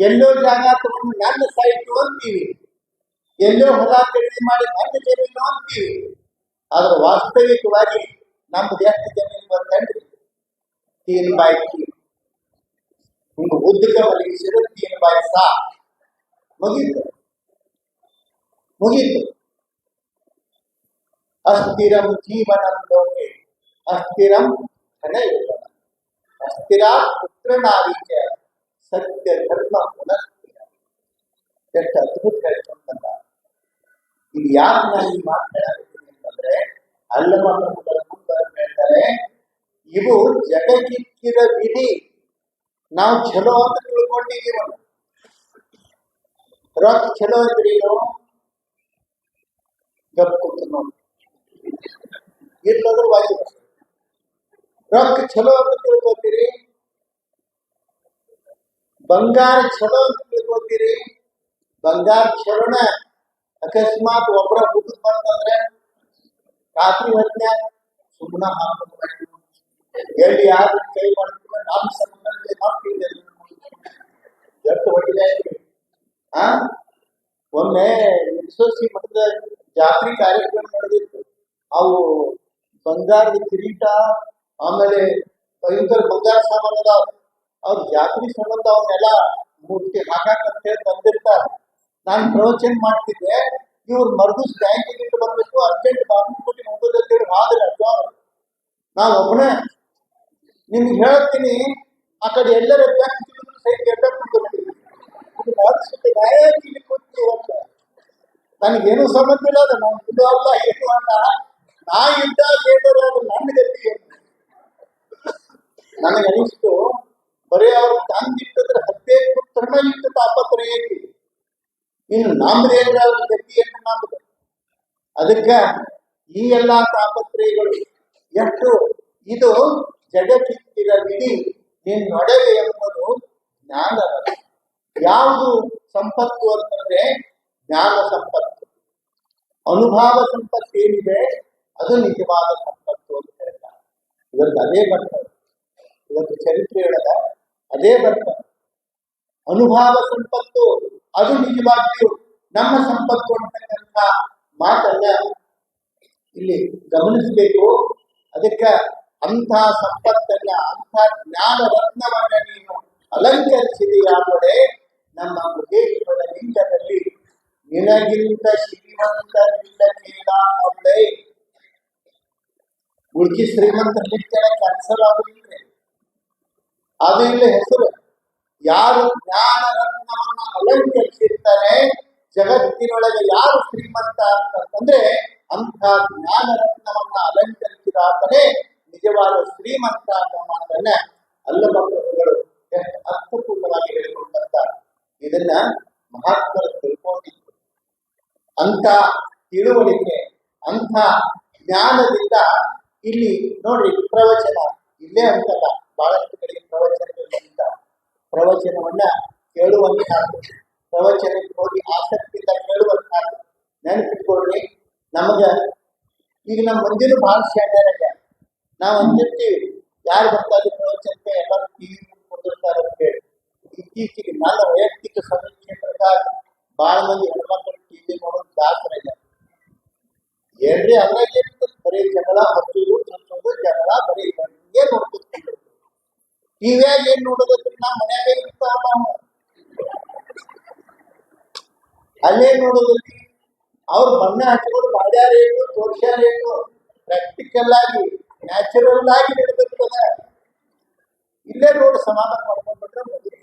ಎಲ್ಲೋ ಜಾಗ ತಗೊಂಡು ನನ್ನ ಸೈಟು ಅಂತೀವಿ. ಎಲ್ಲೋ ಹೊಲ ಖರೀದಿ ಮಾಡಿ ನನ್ನ ಜಮೀನು ಅಂತೀವಿ. ಆದ್ರೆ ವಾಸ್ತವಿಕವಾಗಿ ನಮ್ದು ಎಷ್ಟು ಜಮೀನು ಬಂದನ್ರಿ ತೀನ್ ಬಾಯಿ ತೀನ್ ಹಿಂಗ ಉದ್ದಕ ಮಲಗಿಸಿದ್ರೆ ತೀನ್ ಬಾಯಿ ಸಾ. ಮುಗೀತು. ಮುಗೀತು. ಅಸ್ಥಿರಂ ಜೀವನ ಲೋಕೆ. ಅಸ್ಥಿರಂ ಧನಯೋಗನ ಅಸ್ಥಿರ ಪುತ್ರನಾರೀಚ ಸತ್ಯ ಧರ್ಮ ಪುನಃಸ್ಥಿರ ಎಷ್ಟು ಅದ್ಭುತ ಹೇಳ್ಕೊಂಡ ಇದು ಯಾಕೆ ನಾನು ಈ ಮಾತು ಅಂತಂದ್ರೆ ಅಲ್ಲಮ ಪ್ರಭುಗಳ ಹೇಳ್ತಾರೆ, ಇವು ಜಗಕ್ಕಿಕ್ಕಿದ ವಿಧಿ. ನಾವು ಚಲೋ ಅಂತ ತಿಳ್ಕೊಂಡಿದ್ದೀವಿ ಒಂದು ರೊಕ್ಕ ಚಲೋ ಅಂದ್ರಿ ನಾವು? ಗಪ್ ಕೂತು ನೋಡಿ. ಇಲ್ಲದ್ರ ವಾಯು ರೊಕ್ಕ ಚಲೋ ಅಂತ ತಿಳ್ಕೊತೀರಿ? ಬಂಗಾರ ಚಲೋ ಅಂತ ತಿಳ್ಕೊತೀರಿ ಬಂಗಾರ ಚಲೋನ ಅಕಸ್ಮಾತ್ ಒಬ್ಬರ ಹುಡುಗ ಬಂತಂದ್ರೆ ರಾತ್ರಿ ಹೊತ್ನ್ಯಾಗ ಸುಮ್ಮನ ಹಾಕ್ಬೇಕು ಎಲ್ಲಿ ಯಾರು ಕೈ ಮಾಡ್ತಾರೆ ನಮ್ಮ ಸಂಬಂಧ ಹಾಕ್ತಿದ್ದೆ ಎಷ್ಟು ಹೊಟ್ಟಿದೆ ಆ ಒಮ್ಮೆ ವಿಶ್ವಸಿ ಮಠದ ಜಾತ್ರೆ ಕಾರ್ಯಕ್ರಮ ನಡೆದಿತ್ತು ಅವು ಬಂಗಾರದ ಕಿರೀಟ ಆಮೇಲೆ ಭಯಂಕರ ಬಂಗಾರ ಸಾಮಾನು ಅದಾವ ಅವ್ರ ಜಾತ್ರೆ ಸಂಬಂಧ ಅವನ್ನೆಲ್ಲ ಮೂರ್ತಿ ಹಾಕಾಕಂತ ತಂದಿರ್ತಾರೆ. ನಾನು ಪ್ರವಚನ ಮಾಡ್ತಿದ್ದೆ, ಇವ್ರು ಮರ್ದೂಸ್ ಬ್ಯಾಂಕಿಗೆ ಇಟ್ಟು ಬರಬೇಕು ಅರ್ಜೆಂಟ್ ಬಾಗಲಕೋಟೆ ಹೋಗೋದಂತೇಳಿ ಆದ್ರೆ ಅಜ್ಜಾರು ನಾನು ಒಬ್ಬನೇ ನಿಮ್ಗೆ ಹೇಳ್ತೀನಿ, ಆ ಕಡೆ ಎಲ್ಲರ ಬ್ಯಾಂಕ್ ನನಗೇನು ಸಂಬಂಧ ಇಲ್ಲ, ಅದು ನಾನು ಇದು ಅಲ್ಲ, ಏನು ಅಲ್ಲ. ನಾ ಇದ್ದಾಗ ಏನಾರ ಅದು ನನ್ನ ಗತಿ ನನಗನಿಸ್ತು ಬರೀ ತಂದಿಟ್ಟಿದ್ರೆ ಹತ್ತೇ ಪುತ್ರನ ಇಟ್ಟು ತಾಪತ್ರಯ ಐತಿ ಇನ್ನು ನಾಮ್ರೆ ಏನ್ರ ಅವ್ರ ಗತಿ ಏನು ನಮ್ದು ಅದಕ್ಕ ಈ ಎಲ್ಲಾ ತಾಪತ್ರಯಗಳು ಎಷ್ಟು? ಇದು ಜಗತ್ತಿನ ವಿಧಿ ನಿನ್ನೊಡವೆ ಎಂಬುದು ಜ್ಞಾನ ಯಾವುದು ಸಂಪತ್ತು ಅಂತಂದ್ರೆ ಜ್ಞಾನ ಸಂಪತ್ತು. ಅನುಭವ ಸಂಪತ್ತು ಏನಿದೆ? ಅದು ನಿಜವಾದ ಸಂಪತ್ತು ಅಂತ ಹೇಳ್ತಾರೆ. ಇವತ್ತು ಅದೇ ಬರ್ತದೆ. ಇವತ್ತು ಚರಿತ್ರೆಯೊಳಗ ಅದೇ ಬರ್ತದೆ ಅನುಭವ ಸಂಪತ್ತು, ಅದು ನಿಜವಾಗಿಯೂ ನಮ್ಮ ಸಂಪತ್ತು ಅಂತಕ್ಕಂಥ ಮಾತನ್ನ ಇಲ್ಲಿ ಗಮನಿಸಬೇಕು, ಅದಕ್ಕೆ ಅಂಥ ಸಂಪತ್ತನ್ನ, ಅಂಥ ಜ್ಞಾನ ರತ್ನವನ್ನ ನೀನು ಅಲಂಕರಿಸಿದೆಯಾದರೆ ನಮ್ಮ ಪ್ರದೇಶಗಳ ಲಿಂಗದಲ್ಲಿ ನಿನಗಿಂತ ಶ್ರೀಮಂತರಿಲ್ಲ ಕೇಳ ನೋಡೇ ಉಳ್ಕಿ ಶ್ರೀಮಂತರ ಲಿಂಗನ ಕ್ಯಾನ್ಸಲ್ ಆಗುದಿಲ್ಲ ಅದು ಇಲ್ಲಿ ಹೆಸರು. ಯಾರು ಜ್ಞಾನ ರತ್ನವನ್ನ ಅಲಂಕರಿಸಿರ್ತಾರೆ ಜಗತ್ತಿನೊಳಗೆ ಯಾರು ಶ್ರೀಮಂತ ಅಂತಂದ್ರೆ ಅಂತ ಜ್ಞಾನ ರತ್ನವನ್ನ ಅಲಂಕರಿಸಿದ ನಿಜವಾದ ಶ್ರೀಮಂತ ಅನ್ನೋ ಮಾತನ್ನ ಅಲ್ಲಮಗಳು ಅರ್ಥಪೂರ್ಣವಾಗಿ ಹೇಳಿಕೊಂಡಂತಾರೆ ಇದನ್ನ ಮಹಾತ್ಮರು ತಿಳ್ಕೊಂಡಿದ್ರು. ಅಂತ ತಿಳುವಳಿಕೆ ಅಂತ ಜ್ಞಾನದಿಂದ ಇಲ್ಲಿ ನೋಡಿ ಪ್ರವಚನ ಇಲ್ಲೇ ಅಂತಲ್ಲ. ಬಹಳಷ್ಟು ಕಡೆ ಪ್ರವಚನಗಳಿಂದ ಪ್ರವಚನವನ್ನ ಕೇಳುವಂತ ಪ್ರವಚನಕ್ಕೆ ಹೋಗಿ ಆಸಕ್ತಿಯಿಂದ ಕೇಳುವಂತ ನೆನಪಿಟ್ಕೊಳ್ಳಿ, ನಮಗ ಈಗ ನಮ್ಮ ಮಂದಿರ ಬಹಳ ಶಾಣ್ಯರಾಗ ನಾವು ಅಂತಿರ್ತೀವಿ. ಯಾರು ಬರ್ತಾರೆ ಪ್ರವಚನಕ್ಕೆ? ಎಲ್ಲರೂ ಟಿವಿ ಕೊಟ್ಟಿರ್ತಾರೆ ಅಂತ ಹೇಳಿ. ಇತ್ತೀಚೆಗೆ ನನ್ನ ವೈಯಕ್ತಿಕ ಸಮೀಕ್ಷೆ ಪ್ರಕಾರ ಬಹಳ ಮಂದಿ ಹೆಣ್ಮಕ್ಳು ಟಿವಿ ನೋಡೋದು ದಾಸರಾಗ ಏನ್ರಿ ಅದ್ರಾಗ ಬರೀ ಜಗಳ ಹಚ್ಚೋದು ಚಚ್ಚೋದು ಜಗಳ, ಬರೀ ಏನ್ ನೋಡ್ತಿರ್ತೀವಿ ಟಿವಿಯಾಗ ಏನ್ ನೋಡೋದಕ್ಕೆ ನಮ್ಮ ಮನ್ಯಾಗ ಇರ್ತಾವ ನಾವು ಅಲ್ಲೇ ನೋಡೋದಕ್ಕೆ ಅವ್ರ ಬಣ್ಣ ಹಚ್ಕೊಂಡು ಬಾಡ್ಯಾರ ಏನು ತೋರ್ಸ್ಯಾರ ಏನು ಪ್ರಾಕ್ಟಿಕಲ್ ಆಗಿ ನ್ಯಾಚುರಲ್ ಆಗಿ ನಡೆದಿರ್ತದ ಇಲ್ಲೇ ನೋಡಿ, ಸಮಾಧಾನ ಮಾಡ್ಕೊಂಡ್ಬಿಟ್ರೆ ಮದುವೆ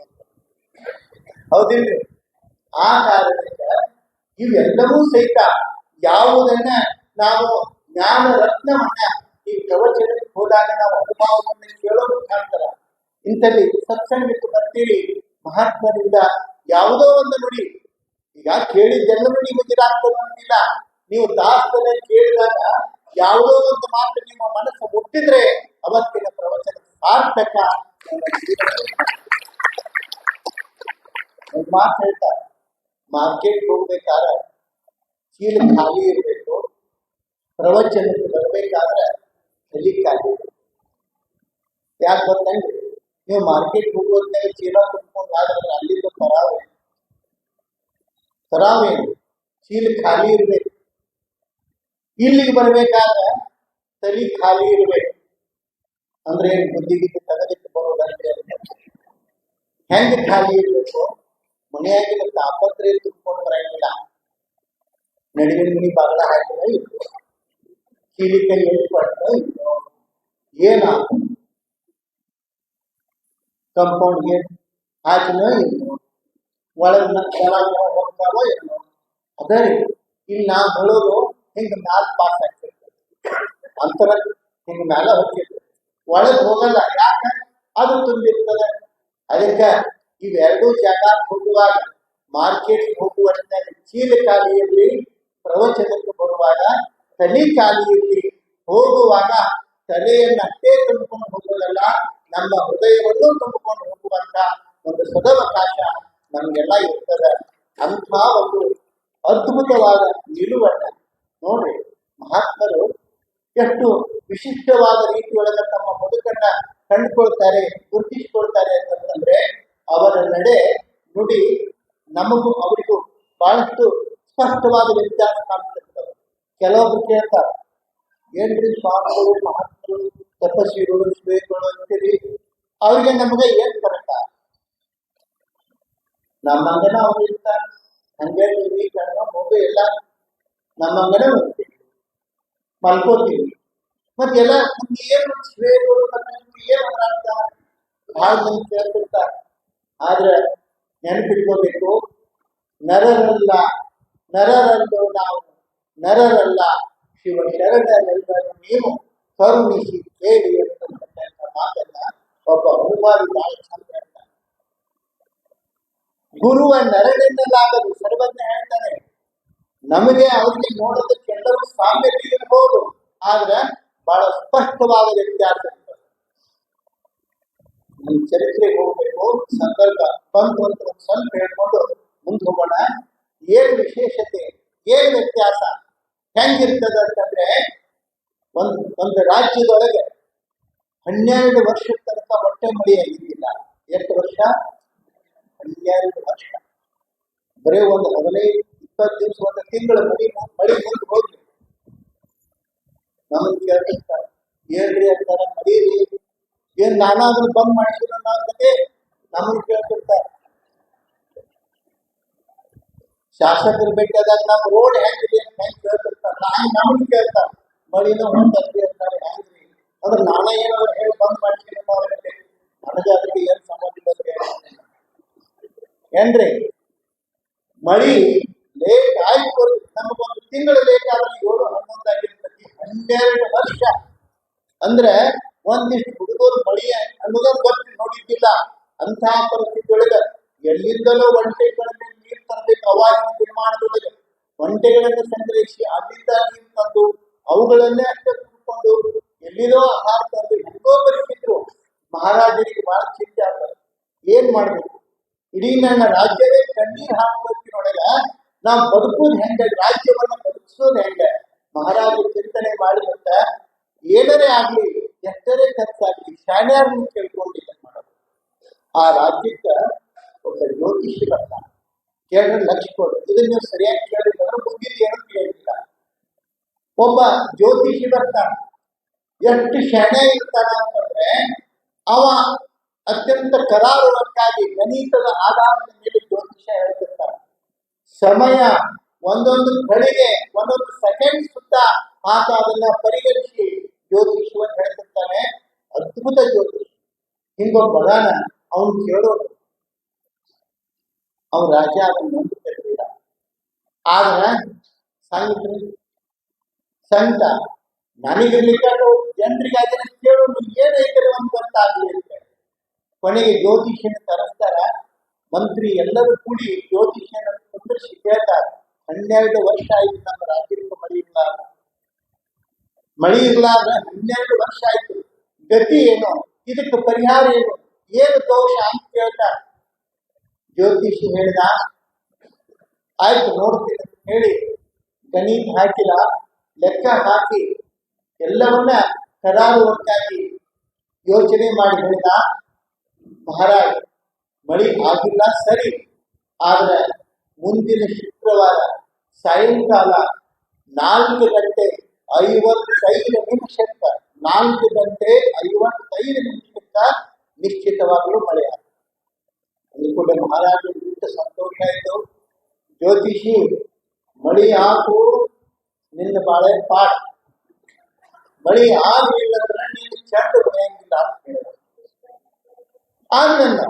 ಹೌದಿಲ್ರಿ? ಆ ಕಾರಣದಿಂದ ಇವೆಲ್ಲವೂ ಸಹಿತ ಯಾವುದನ್ನ ನಾವು ಜ್ಞಾನ ರತ್ನವನ್ನ ಈ ಪ್ರವಚನಕ್ಕೆ ಹೋದಾಗ ನಾವು ಅನುಭವವನ್ನು ಕೇಳೋ ಮುಖಾಂತರ ಇಂಥಲ್ಲಿ ಸತ್ಸಂಗಕ್ಕೆ ಬರ್ತೀರಿ. ಮಹಾತ್ಮರಿಂದ ಯಾವುದೋ ಒಂದು ನುಡಿ. ಈಗ ಕೇಳಿದ್ದೆಲ್ಲರೂ ನಿಮಗೆ ಅಂತಿಲ್ಲ ನೀವು ದಾಸ್ತನೆ ಕೇಳಿದಾಗ ಯಾವುದೋ ಒಂದು ಮಾತು ನಿಮ್ಮ ಮನಸ್ಸು ಮುಟ್ಟಿದ್ರೆ ಅವತ್ತಿನ ಪ್ರವಚನ ಸಾರ್ಥಕ. ಮಾತು ಹೇಳ್ತಾರೆ ಮಾರ್ಕೆಟ್ ಹೋಗ್ಬೇಕಾದ್ರೆ, ಚೀಲ ಖಾಲಿ ಇರಬೇಕು, ಪ್ರವಚನಕ್ಕೆ ಬರಬೇಕಾದ್ರೆ ಖಾಲಿ. ಯಾಕೆ ಗೊತ್ತಂದ್ರೆ ನೀವು ಮಾರ್ಕೆಟ್ ಹೋಗೋದ್ನಾಗ ಚೀಲ ತುಂಬಿಕೊಂಡು ಹೋಗ್ಬೇಕಾದ್ರೆ ಅಲ್ಲಿಂದ ಪರಾವೆ ಪರಾವೆ ಚೀಲ ಖಾಲಿ ಇರ್ಬೇಕು ಇಲ್ಲಿಗೆ ಬರ್ಬೇಕಾದ್ರೆ ತಲಿ ಖಾಲಿ ಇರ್ಬೇಕು ಅಂದ್ರೆ ಏನ್ ಬುದ್ಧಿಗೆ ತೆಗೆದಿಟ್ಟು ಬರೋದಂದ್ರೆ ಹೆಂಗ್ ಖಾಲಿ ಇರ್ಬೇಕು ಮನೆಯಾಗಿನ ತಾಪತ್ರೆ ತುಂಬಿಕೊಂಡು ಬರಂಗಿಲ್ಲ ನಡುವಿನ ಮನಿ ಬಾಗಲ ಹಾಕಿದ್ರೆ ಇತ್ತು ಕೀಲಿ ಕೈ ಎತ್ಕೊಂಡ್ರೆ ಇತ್ತು ಏನ ಕಂಪೌಂಡ್ ಗೇಟ್ ಇತ್ತು ಒಳಗಿನ ಒಳಗೆ ಹೋಗ್ತಾವೋ ಏನೋ ಅದೇ ಇಲ್ಲಿ ನಾವು ಹೇಳೋದು ಹಿಂಗೆ ಮ್ಯಾಲ ಪಾಸ್ ಆಗ್ತಿರ್ತದೆ. ಅಂತರ ಹಿಂಗೆ ಮ್ಯಾಲ ಹೋಗ್ತಿರ್ತದೆ. ಒಳಗೆ ಹೋಗಲ್ಲ, ಯಾಕೆ? ಅದು ತುಂಬಿರ್ತದೆ. ಅದಕ್ಕೆ ಇವೆರಡೂ ಜಾಗ ಹೋಗುವಾಗ ಮಾರ್ಕೆಟ್ ಹೋಗುವಂತ ಚೀಲ ಖಾಲಿ ಇರಲಿ ಪ್ರವಚನಕ್ಕೆ ಬರುವಾಗ, ತಲೆ ಖಾಲಿ ಇರಲಿ ಹೋಗುವಾಗ ತಲೆಯನ್ನು ಅಷ್ಟೇ ತುಂಬಿಕೊಂಡು ಹೋಗುವುದಲ್ಲ ನಮ್ಮ ಹೃದಯವನ್ನು ತುಂಬಿಕೊಂಡು ಹೋಗುವಂತ ಒಂದು ಸದವಕಾಶ ನಮಗೆಲ್ಲ ಇರ್ತದೆ. ಅಂತ ಒಂದು ಅದ್ಭುತವಾದ ನಿಲುವನ್ನ ನೋಡ್ರಿ, ಮಹಾತ್ಮರು ಎಷ್ಟು ವಿಶಿಷ್ಟವಾದ ರೀತಿಯೊಳಗೆ ತಮ್ಮ ಬದುಕನ್ನ ಕಂಡುಕೊಳ್ತಾರೆ, ಗುರುತಿಸಿಕೊಳ್ತಾರೆ ಅಂತಂದ್ರೆ, ಅವರ ನಡೆ ನುಡಿ ನಮಗೂ ಅವರಿಗೂ ಬಹಳಷ್ಟು ಸ್ಪಷ್ಟವಾದ ವ್ಯತ್ಯಾಸ ಕಾಣ್ತಿರ್ತವೆ ಕೆಲವೊಬ್ರು ಕೇಳ್ತಾರೆ ಏನ್ರಿ ಸ್ವಾಮಿಗಳು ಮಹಾತ್ಮರು ತಪಸ್ವಿಗಳು ಶ್ರೇಗಳು ಅಂತೀರಿ ಅವ್ರಿಗೆ ನಮಗೆ ಏನ್ ಬರತ್ತ ನಮ್ಮಂಗನ ಅವ್ರು ಇರ್ತಾರೆ ಹಂಗೆ ಟಿವಿ ಕಣ್ಣ ಮಗು ಎಲ್ಲ ನಮ್ಮಂಗನ ಹೋಗ್ತೀವಿ. ಮಲ್ಕೋತೀವಿ. ಮತ್ತೆ ಎಲ್ಲ ನಿಮ್ಗೆ ಏನು ಶ್ರೇಗಳು ಮತ್ತೆ ನಿಮ್ಗೆ ಏನು ಅರ್ಥ? ಭಾಳ ಮಂದಿ ಕೇಳ್ತಿರ್ತಾರೆ. ಆದ್ರೆ ನೆನಪಿಟ್ಕೋಬೇಕು, ನರರಲ್ಲ, ನರರಲ್ಲೋ ನಾವು, ನರರಲ್ಲ. ಶಿವ ಶರಣರೆಲ್ಲರೂ ನೀವು ಕರುಣಿಸಿ ಕೇಳಿ ಅಂತಕ್ಕಂಥ ಮಾತನ್ನ ಒಬ್ಬ ಹುಡುಗಾರಿ ಬಹಳ ಚಂದ ಹೇಳ್ತಾನೆ. ಗುರುವ ನರನೆನ್ನಲಾಗದು, ಸರ್ವಜ್ಞ ಹೇಳ್ತಾನೆ. ನಮಗೆ ಅವರಿಗೆ ನೋಡೋದಕ್ಕೆ ಎಲ್ಲರೂ ಸಾಮ್ಯತೆ ಇರಬಹುದು ಆದ್ರೆ ಬಹಳ ಸ್ಪಷ್ಟವಾದ ವ್ಯತ್ಯಾಸ ಈ ಚರಿತ್ರೆಗೆ ಹೋಗ್ಬೇಕು, ಸಂದರ್ಭ ಬಂತು ಅಂತ ಸ್ವಲ್ಪ ಹೇಳ್ಕೊಂಡು ಮುಂದೆ ಹೋಗೋಣ. ಏನ್ ವಿಶೇಷತೆ, ಏನ್ ವ್ಯತ್ಯಾಸ? ಹೆಂಗಿರ್ತದ ಅಂತಂದ್ರೆ ಒಂದ್ ಒಂದು ರಾಜ್ಯದೊಳಗೆ ಹನ್ನೆರಡು ವರ್ಷದ ತನಕ ಮೊಟ್ಟೆ ಮಳಿ ಆಗಿದ್ದಿಲ್ಲ. ಎಷ್ಟು ವರ್ಷ? ಹನ್ನೆರಡು ವರ್ಷ. ಬರೀ ಒಂದು ಹದಿನೈದು, ಇಪ್ಪತ್ತು ದಿವಸ ಒಂದು ತಿಂಗಳು ಮಳಿ ಮಳಿ ಮುಂದೆ ಹೋಗಿ ನಮ್ಗೆ ಕೇಳ್ತಿರ್ತಾರೆ ಏನ್ರಿ ಅಂತಾರ ಮಳಿ ಏನ್ ನಾನಾದ್ರೂ ಬಂದ್ ಮಾಡಿದ್ರು ಅನ್ನೋದಕ್ಕೆ ನಮ್ಮನ್ನ ಕೇಳ್ತಿರ್ತಾರೆ. ಶಾಸಕರು ಭೇಟಿಯಾದಾಗ ನಮ್ಮ ರೋಡ್ ಹೆಂಗ್ರಿ ಅಂತ ಹೆಂಗ್ ಕೇಳ್ತಿರ್ತಾರೆ. ನಾನು ನಮ್ಮನ್ನ ಕೇಳ್ತಾರೆ. ಮಳಿನೂ ಹೊಂದಿ ಅಂತಾರೆ. ಹೆಂಗ್ರಿ? ಅಂದ್ರೆ ನಾನೇ ಏನಾದ್ರು ಹೇಳಿ ಬಂದ್ ಮಾಡ್ತೀನಿ ಅವ್ರಿಗೆ ನನಗೆ ಅದಕ್ಕೆ ಏನ್ ಸಂಬಂಧ ಏನ್ರಿ? ಮಳಿ ಲೇಟ್ ಆಯ್ತು ನಮಗೊಂದು ತಿಂಗಳು ಲೇಟ್ ಆದ್ರೆ ಏಳು ಹನ್ನೊಂದು ಆಗಿರ್ತದೆ ಹನ್ನೆರಡು ವರ್ಷ. ಅಂದ್ರೆ ಒಂದಿಷ್ಟು ಹುಡುಗರು ಮಳಿ ಅನ್ನೋದನ್ನು ಗೊತ್ತಿ ನೋಡಿದ್ದಿಲ್ಲ. ಅಂತಹ ಪರಿಸ್ಥಿತಿ ಒಳಗ ಎಲ್ಲಿಂದಲೂ ಒಂಟೆಗಳನ್ನ ನೀರು ತರಬೇಕು ಅವಾಗಿನ ನಿರ್ಮಾಣದೊಳಗೆ ಒಂಟೆಗಳನ್ನು ಸಂಗ್ರಹಿಸಿ ಅಲ್ಲಿಂದ ನೀರು ತಂದು ಅವುಗಳನ್ನೇ ಅಷ್ಟೇ ತುಂಬಿಕೊಂಡು ಎಲ್ಲಿರೋ ಆಹಾರ ತಂದು ಎಲ್ಲೋ ಬರೀತಿದ್ರು ಮಹಾರಾಜರಿಗೆ ಬಹಳ ಚಿಂತೆ ಆಗ್ತದೆ ಏನ್ ಮಾಡ್ಬೇಕು ಇಡೀ ನನ್ನ ರಾಜ್ಯವೇ ಕಣ್ಣೀರ್ ಹಾಕೋಕಿನೊಳಗ ನಾವು ಬದುಕೋದು ಹೆಂಗ ರಾಜ್ಯವನ್ನ ಬದುಕಿಸೋದು ಹೆಂಗ ಮಹಾರಾಜ ಚಿಂತನೆ ಮಾಡಿದಂತ ಏನರೇ ಆಗ್ಲಿ ಎಷ್ಟರೇ ಖರ್ಚಾಗ್ಲಿ ಶಾಣ್ಯಾರನ್ನು ಇದನ್ನ ಮಾಡೋದು ಆ ರಾಜ್ಯಕ್ಕ ಒಬ್ಬ ಜ್ಯೋತಿಷಿ ಬರ್ತಾನೆ ಕೇಳಿದ್ರೆ ಲಕ್ಷ ಕೊಡು ಇದನ್ನ ನೀವು ಸರಿಯಾಗಿ ಕೇಳಿದ್ರೆ ಮುಗಿದು ಏನು ಕೇಳಿಲ್ಲ. ಒಬ್ಬ ಜ್ಯೋತಿಷಿ ಬರ್ತಾನೆ. ಎಷ್ಟು ಶಣೆ ಇರ್ತಾನ ಅಂತಂದ್ರೆ ಅವ ಅತ್ಯಂತ ಕರಾರುವಕ್ಕಾಗಿ ಗಣಿತದ ಆಧಾರದ ಮೇಲೆ ಜ್ಯೋತಿಷ ಹೇಳ್ತಿರ್ತಾನೆ. ಸಮಯ ಒಂದೊಂದು ಕಡೆಗೆ, ಒಂದೊಂದು ಸೆಕೆಂಡ್ ಸುತ್ತ ಆತ ಅದನ್ನ ಪರಿಗಣಿಸಿ ಜ್ಯೋತಿಷವನ್ನು ಹೇಳ್ತಿರ್ತಾನೆ ಅದ್ಭುತ ಜ್ಯೋತಿಷ. ಹಿಂಗೊಬ್ಬ ಅವನು ಕೇಳೋದು ಅವ್ನ ರಾಜ ಅದನ್ನ ನಂಬುತ್ತಿರ್ಲಿಲ್ಲ ಆದ್ರೆ ಸಾಯಿತ್ರಿ ಸಂತ, ನನಗಿರ್ಲಿಕ್ಕೆ ಜನರಿಗೆ ಅದನ್ನ ಕೇಳೋದು ಏನೈತರಿ ಒಂದು ಗೊತ್ತಾಗ್ಲಿ ಅಂತ ಕೊನೆಗೆ ಜ್ಯೋತಿಷ್ಯನ ತರಿಸ್ತಾರ. ಮಂತ್ರಿ ಎಲ್ಲರೂ ಕೂಡಿ ಜ್ಯೋತಿಷ್ಯನ ಕುಂದರ್ಸಿ ಕೇಳ್ತಾರೆ. ಹನ್ನೆರಡು ವರ್ಷ ಆಯ್ತು ನಮ್ಮ ರಾಜ್ಯಕ್ಕೆ ಮಳಿ ಇರ್ಲಾರ ಮಳಿ ಇರ್ಲಾರ ಹನ್ನೆರಡು ವರ್ಷ ಆಯ್ತು. ಗತಿ ಏನು? ಇದಕ್ಕೆ ಪರಿಹಾರ ಏನು? ಏನು ದೋಷ ಅಂತ ಕೇಳ್ತಾರೆ. ಜ್ಯೋತಿಷಿ ಹೇಳಿದ? ಆಯ್ತು, ನೋಡ್ತೀನಿ ಹೇಳಿ ಗಣಿತ ಹಾಕಿಲ್ಲ ಲೆಕ್ಕ ಹಾಕಿ ಎಲ್ಲವನ್ನ ಕರಾರುವಕ್ಕಾಗಿ ಯೋಚನೆ ಮಾಡಿ ಹೇಳಿದ. ಮಹಾರಾಜ್, ಮಳಿ ಆಗಿಲ್ಲ, ಸರಿ. ಆದ್ರೆ ಮುಂದಿನ ಶುಕ್ರವಾರ ಸಾಯಂಕಾಲ ನಾಲ್ಕು ಗಂಟೆ ಐವತ್ತೈದು ನಿಮಿಷಕ್ಕ, ನಾಲ್ಕು ಗಂಟೆ ಐವತ್ತೈದು ನಿಮಿಷಕ್ಕ ನಿಶ್ಚಿತವಾಗಲೂ ಮಳೆ ಆಗ್ತದೆ ಕೂಡ ಮಹಾರಾಜ ಬಿಟ್ಟು ಸಂತೋಷ ಆಯ್ತು ಜ್ಯೋತಿಷಿ ಮಳಿ ಹಾಕು ನಿನ್ನ ಬಾಳೆ ಪಾಠ ಮಳಿ ಆಗಲಿಲ್ಲ ಅಂದ್ರೆ ನೀನು ಚೆಂಡು ಹೊಡೆಯಂಗಿಲ್ಲ ಅಂತ ಹೇಳಿದ ಆದ್ರಿಂದ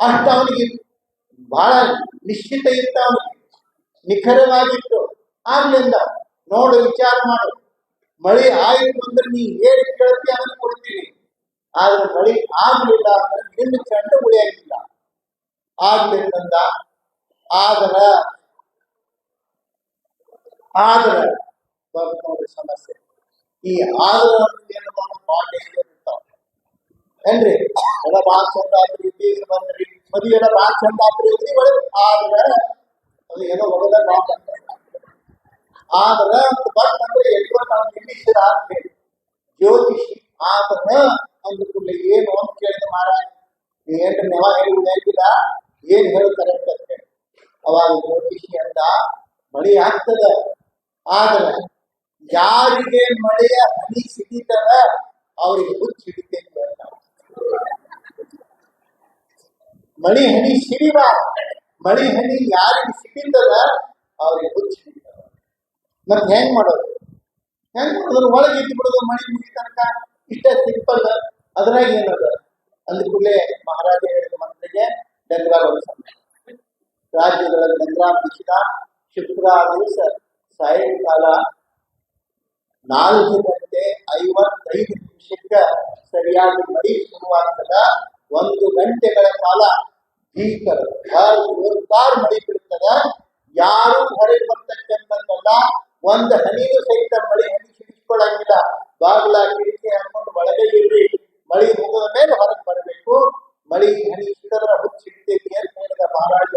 ಅಷ್ಟ ಅವನಿಗೆ ಬಹಳ ನಿಶ್ಚಿತ ಇತ್ತು ಅವನಿಗೆ ನಿಖರವಾಗಿತ್ತು ಆಗ್ಲಿಂದ ನೋಡು ವಿಚಾರ ಮಾಡು ಮಳಿ ಆಯ್ತು ಅಂದ್ರೆ ನೀ ಏನ್ ಕೇಳ್ತಿ ಅದನ್ನ ಕೊಡ್ತೀನಿ ಆದ್ರೆ ಮಳಿ ಆಗ್ಲಿಲ್ಲ ಅಂದ್ರೆ ನಿನ್ನ ಚೆಂಡು ಉಳಿಯಂಗಿಲ್ಲ ಆಗ್ಲಿಂದ ಆದ್ರ ಆದ್ರ ಬಂತ್ ನೋಡಿ ಸಮಸ್ಯೆ ಈ ಆದ್ರ ಏನು ಭಾಳ ಡೇಂಜರ್ ಇರ್ತಾವ ಏನ್ರಿ ಎಲ್ಲ ಭಾಳ ಚಂದ ಆತ್ರಿ ಇದ್ದೀಗ ಬಂದ್ರಿ ಮದುವೆ ಎಲ್ಲ ಭಾಳ ಚಂದ ಆತ್ರಿ ಇದ್ರಿ ಒಳಗೆ ಆದ್ರ ಅದು ಏನೋ ಒಳಗ ಭಾಳ ಆದ್ರ ಅಂತ ಬಂದ್ರೆ ಎಲ್ಲಿಗೋ ನಾವು ನಿಲ್ಲಿಸಿದ ಆಗ್ಬೇಕು ಜ್ಯೋತಿಷಿ ಆತನ ಅಂದ ಏನು ಅಂತ ಕೇಳಿದ ಮಹಾರಾಜ ನೆವ ಹೇಳಿ ಉಳಿಯಾಗಿಲ್ಲ ಏನ್ ಹೇಳ್ತಾರೆ ಅಂತ ಹೇಳಿ ಅವಾಗ ಜ್ಯೋತಿಷಿ ಅಂತ ಮಳೆ ಆಗ್ತದ, ಆದ್ರೆ ಯಾರಿಗೆ ಮಳೆಯ ಹನಿ ಸಿಡಿತದ, ಅವ್ರಿಗೆ ಹುಚ್ಚು ಹಿಡಿತೆ ಅಂತ. ಮಳಿ ಹನಿ ಸಿಡಿವ, ಮಳಿ ಹನಿ ಯಾರಿಗೆ ಸಿಡಿತದ, ಅವ್ರಿಗೆ ಹುಚ್ಚು ಹಿಡಿತದ. ಮತ್ತೆ ಹೆಂಗ್ ಮಾಡೋದು? ಹೆಂಗ್ ಮಾಡೋದು? ಒಳಗೆ ಇದ್ದು ಬಿಡೋದು ಮಳಿ ಮುಗಿ ತನಕ ಇಷ್ಟೇ ಸಿಂಪಲ್ ಅದ್ರಾಗ ಏನದ? ಅಂದ ಕೂಡಲೇ ಮಹಾರಾಜ ಹೇಳಿದ ಮಂತ್ರಿಗೆ ಡಂಗ್ರಾ ರಾಜ್ಯಗಳ ಡಂಗ್ರಾ ಬಿಸಿದ ಶುಕ್ರ ದಿವಸ ಸಾಯಂಕಾಲ ನಾಲ್ಕು ಗಂಟೆ ಐವತ್ತೈದು ನಿಮಿಷಕ್ಕ ಸರಿಯಾಗಿ ಮಳಿ ಶುರುವಾಗ್ತದ. ಒಂದು ಗಂಟೆಗಳ ಕಾಲ ಭೀಕರ ಜೋರ್ದಾರ್ ಮಳಿ ಬಿಡ್ತದ ಯಾರು ಹೊರಗೆ ಬರ್ತಕ್ಕಂಥದ್ದಲ್ಲ. ಒಂದು ಹನಿಗೂ ಸಹಿತ ಮಳಿ ಹನಿ ಸಿಡಿಸ್ಕೊಳ್ಳಂಗಿಲ್ಲ ಬಾಗಿಲ, ಕಿಟಕಿ ಹಾಕೊಂಡು ಒಳಗೆ ಇರ್ರಿ. ಮಳಿ ಮುಗಿದ ಮೇಲೆ ಹೊರಗೆ ಬರಬೇಕು. ಮಳಿ ಹನಿ ಸಿಡಿದ್ರೆ ಹುಚ್ಚು ಹಿಡಿತೈತಿ ಅಂತ ಹೇಳಿದ ಮಹಾರಾಜ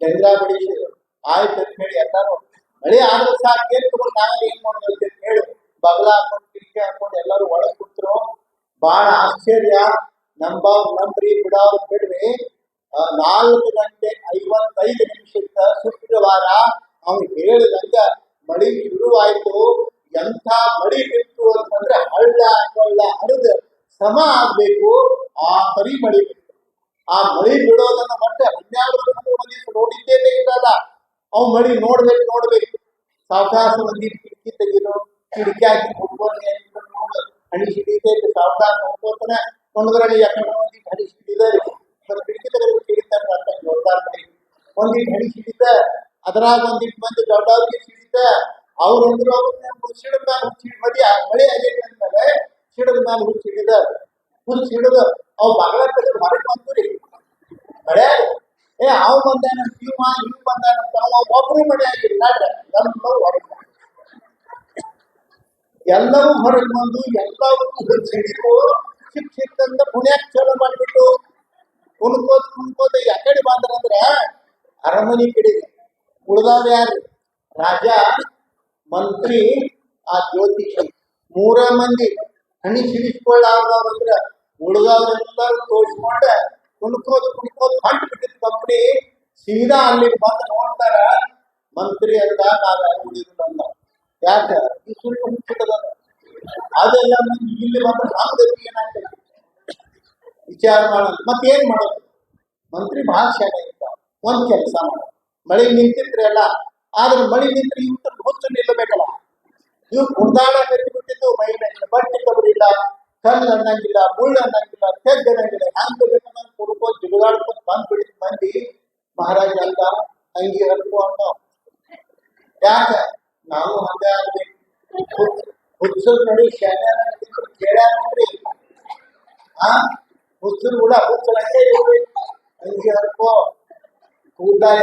ಗಂಗಾ ಬಿಡಿಸಿದ್ರು ಆಯ್ತು ಅಂತ ಹೇಳಿ ಎಲ್ಲಾರು, ಮಳಿ ಆದ್ರೆ ಸಾಕು, ಏನ್ ತಗೊಂಡು ನಾವೇ ಏನ್ ಮಾಡ್ಬೇಕು ಅಂತ ಹೇಳಿ ಬಗಲ ಹಾಕೊಂಡು, ಕಿಟಕಿ ಹಾಕೊಂಡು ಎಲ್ಲರೂ ಒಳಗೆ ಕೂತ್ರು. ಬಹಳ ಆಶ್ಚರ್ಯ. ನಂಬಾವ್ ನಂಬ್ರಿ, ಬಿಡಾವ್ ಬಿಡ್ರಿ. ನಾಲ್ಕು ಗಂಟೆ ಐವತ್ತೈದು ನಿಮಿಷದ ಶುಕ್ರವಾರ ಅವ್ನು ಹೇಳಿದಂಗ ಮಳಿ ಶುರುವಾಯ್ತು. ಎಂಥ ಮಳಿ ಬಿತ್ತು ಅಂತಂದ್ರೆ ಹಳ್ಳ ಕೊಳ್ಳ ಹರಿದು ಸಮ ಆಗ್ಬೇಕು, ಆ ಪರಿ ಮಳಿ ಬಿತ್ತು. ಆ ಮಳಿ ಬಿಡೋದನ್ನ ಮತ್ತೆ ಹನ್ನೆರಡು ಮಂದಿ ನೋಡಿದ್ದೇನೆ ಇಲ್ಲಲ್ಲ. ಅವ್ ಮಳಿ ನೋಡ್ಬೇಕು ನೋಡ್ಬೇಕು. ಸಾವಕಾಶ ಮಂದಿ ಕಿಟಕಿ ತೆಗಿದು, ಕಿಟಕಿ ಹಾಕಿ ನೋಡು. ಹಣಿ ಹಿಡಿತೈತೆ ಸಾವಕಾಶ ಹೋಗ್ಕೋತಾನೆ ಒಂದ್ರಲ್ಲಿ ಯಾಕಂದ್ರೆ ಮಂದಿ ಹಣಿ ಹಿಡಿದಾರೆ ಕಿಟಕಿ ತೆಗೆದು ಹಿಡಿತಾರೆ ಅಂತ ಜೋರ್ದಾರ್ ಮಳಿ ಒಂದಿಟ್ಟು ಹಣಿ ಹಿಡಿತ ಅದ್ರಾಗ ಒಂದಿಟ್ಟು ಮಂದಿ ದೊಡ್ಡವ್ರಿಗೆ ಹಿಡಿತ ಅವ್ರಂದ್ರು ಸಿಡದ ಮೇಲೆ ಹುಚ್ಚಿ ಮದಿ ಮಳಿ ಆಗೈತೆ ಅಂದ್ಮೇಲೆ ಸಿಡದ ಮೇಲೆ ಹುಚ್ಚಿ ಹಿಡಿದ, ಹುಚ್ಚಿ ಹಿಡಿದು ಅವ್ ಬಾಗ್ಲ ತೆಗೆದು ಹೊರಗೆ ಬಂದ್ರಿ ಮಳೆ ಏ, ಅವ್ ಬಂದಾನ, ಇವ್ ಇವ್ ಬಂದಾನ ಒಬ್ರು ಮಳೆ ಆಗಿಲ್ಲ. ಎಲ್ಲರೂ ಹೊರಗೆ ಬಂದ್ರು. ಎಲ್ಲವೂ ಹೊರಗೆ ಬಂದು ಎಲ್ಲವೂ ಹಿಡಿದು ಶಿಕ್ಷಿತಂದ ಪುಣ್ಯಾಕ್ ಚಲೋ ಮಾಡ್ಬಿಟ್ಟು ಕುಣ್ಕೋತ ಕುಣ್ಕೋತ ಯಾಕಡೆ ಬಂದ್ರಂದ್ರ ಅರಮನೆ ಕಡೆಗೆ ಉಳ್ದಾವ್ ಯಾರು? ರಾಜ. ಮಂತ್ರಿ ಆ ಜ್ಯೋತಿಷಿ ಮೂರ ಮಂದಿ ಹಣಿ ಸಿಡಿಸ್ಕೊಳ್ಳಾರ್ದವ್ರಂದ್ರ ತೋಷ್ ಮಾಡ ಕುಣ್ಕೋದು ಕುಣ್ಕೋದು ಹಂಟ್ ಬಿಟ್ಟಿದ್ ಕಂಪ್ನಿ ಸೀದಾ ಅಲ್ಲಿ ಬಂದು ನೋಡ್ತಾರ. ಮಂತ್ರಿ ಅಂತ ನಾವ್ ಯಾರು ಉಳಿದಿಲ್ಲ ಯಾಕ? ಈ ಸುಳ್ಳು ಹುಟ್ಟಿದ ಅದೆಲ್ಲ ಇಲ್ಲಿ ಬಂದ್ರೆ ನಮ್ದು ಏನಾಗ್ತದೆ ವಿಚಾರ ಮಾಡೋದು. ಮತ್ತೇನ್ ಮಾಡೋದು? ಮಂತ್ರಿ ಇರ್ತಾವ ಒಂದ್ ಕೆಲಸ ಮಾಡೋದು ಮಳೆ ನಿಂತಿದ್ರೆ ಅಲ್ಲ ಆದ್ರೆ ಮಳಿ ನಿಂತ್ರೆ ಇವತ್ತು ಹುಚ್ಚು ನಿಲ್ಲಬೇಕಲ್ಲ. ಇವ್ ಕುಡ್ದಾಡ ಮೈ ಮೇಲೆ ಬಟ್ಟೆ ಕಬರಿಲ್ಲ ಕಲ್ಲು ಅನ್ನಂಗಿಲ್ಲ, ಮುಳ್ಳು ಅನ್ನಂಗಿಲ್ಲ ತೆಗ್ದು ಅನ್ನಂಗಿಲ್ಲ. ಹ್ಯಾಂಗ ಬೇಕಂತ ಕುಡ್ಕೋದ್ ಜಿಗುದಾಡ್ಕೊಂಡ್ ಬಂದ್ ಬಿಡಿದ ಮಂದಿ. ಮಹಾರಾಜ ಅಂತ ಅಂಗಿ ಹಲ್ಕು ಅನ್ನೋ ಯಾಕ? ನಾವು ಹಂಗ ಆಗ್ಬೇಕು. ಹುಚ್ಚರ್ ನೋಡಿ ಶಾಲೆ ನೋಡ್ರಿ. ಆ? ಹುಚ್ಚರು ಕೂಡ ಹುಚ್ಚರಂಗೆ ಅಂಗಿ ಹಲ್ಕೋ ಕೂದಾಯ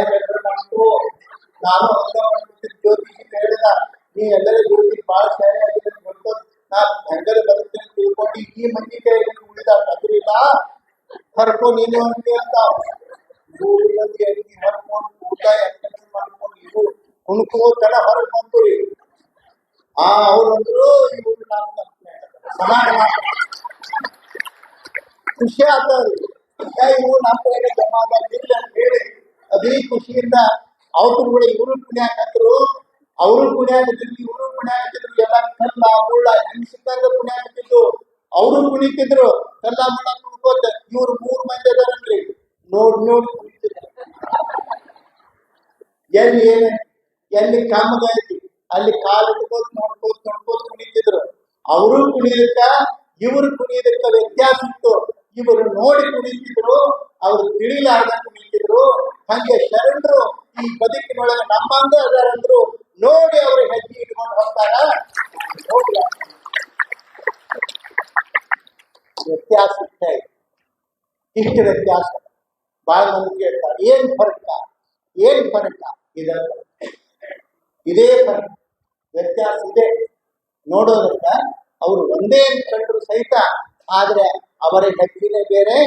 ಮಾಡ್ಕೋ ನಾನು ಹಂಗ ಮಾಡ್ಬಿಟ್ಟಿದ್ ಜ್ಯೋತಿಷಿ ಹೇಳಿದ ನೀ ಎಲ್ಲರೂ ಜ್ಯೋತಿ ಭಾಳ ಶಾಲೆ ಆಗಿದೆ ಅಂತ ಹೇಳ್ಕೊ ನಾ ಹೆಂಗರ ಬರುತ್ತೇನೆ ಅಂತ ತಿಳ್ಕೊಂಡು ಈ ಮಂದಿ ಕೈಯಲ್ಲಿ ಉಳಿದ ಅದ್ರಿಲ್ಲ ಹರ್ಕೋ ನೀನು ಅಂತಿ ಅಂತ ಮೂರು ಮಂದಿ ಅಂಗಿ ಹರ್ಕೊಂಡು ಕೂದಾಯ ಮಾಡ್ಕೊಂಡು ಇವು ಕುಣ್ಕೋತನ ಹೊರಗೆ ಬಂದ್ರಿ ಆ ಅವ್ರಂದ್ರು ಇವ್ರು ನಾನು ಸಮಾನ ಮಾಡ್ತಾರೆ. ಖುಷಿ ಆಗ್ತದ್ರಿ ಏ, ಇವು ನಮ್ಮ ಕಡೆಗೆ ಜಮಾ ಆಗಿಲ್ಲ ಅಂತ ಹೇಳಿ ಅದೇ ಖುಷಿಯಿಂದ ಅವ್ರು ಕೂಡ ಇವರು ಪುಣ್ಯ ಹಾಕಿದ್ರು ಅವರು ಪುಣ್ಯ ಹಾಕಿದ್ರು ಇವರು ಪುಣ್ಯ ಹಾಕಿದ್ರು ಎಲ್ಲ ಕಲ್ಲ ಮುಳ್ಳ ಹೆಂಗ್ ಹಾಕಿದ್ರು ಅವರು ಕುಣಿತಿದ್ರು ಕಲ್ಲ ಮುಳ್ಳ ಕುಣ್ಕೋತ ಇವ್ರು ಮೂರ್ ಮಂದಿ ಅದಾರನ್ರಿ ನೋಡ್, ನೋಡಿ ಕುಣಿತಿದ್ರು. ಎಲ್ಲಿ ಏನ, ಎಲ್ಲಿ ಐತಿ ಅಲ್ಲಿ ಕಾಲು ಇಟ್ಕೋತ ನೋಡ್ಕೋತ ನೋಡ್ಕೋತ ಕುಣಿತಿದ್ರು. ಅವರು ಕುಣಿಯದಕ್ಕ ಇವರು ಕುಣಿಯದಕ್ಕ ವ್ಯತ್ಯಾಸ ಇತ್ತು ಇವರು ನೋಡಿ ಕುಣಿತಿದ್ರು, ಅವ್ರು ತಿಳಿಲಾರ್ದ ಕುಣಿತಿದ್ರು, ಹಂಗೆ ಬದುಕಿನೊಳಗೆ ಅದರಂದ್ರು ನೋಡಿ ಅವ್ರಿಗೆ ಹೆಜ್ಜೆ ಇಟ್ಕೊಂಡು ಹೋಗ್ತಾರ. ವ್ಯತ್ಯಾಸ ಇಷ್ಟ ಇಷ್ಟು ವ್ಯತ್ಯಾಸ. ಬಹಳ ಮಂದಿ ಕೇಳ್ತಾರೆ, ಏನ್ ಫರಕ ಏನ್ ಫರಕ ಇದರ ಇದೇ ಫರಕ ವ್ಯತ್ಯಾಸ ಇದೆ. ನೋಡೋದ್ರಿಂದ ಅವರು ಒಂದೇ ಕಂಡ್ರು ಸಹಿತ, ಆದ್ರೆ ಅವರ ಹೆಜ್ಜೆನೇ ಬೇರೆ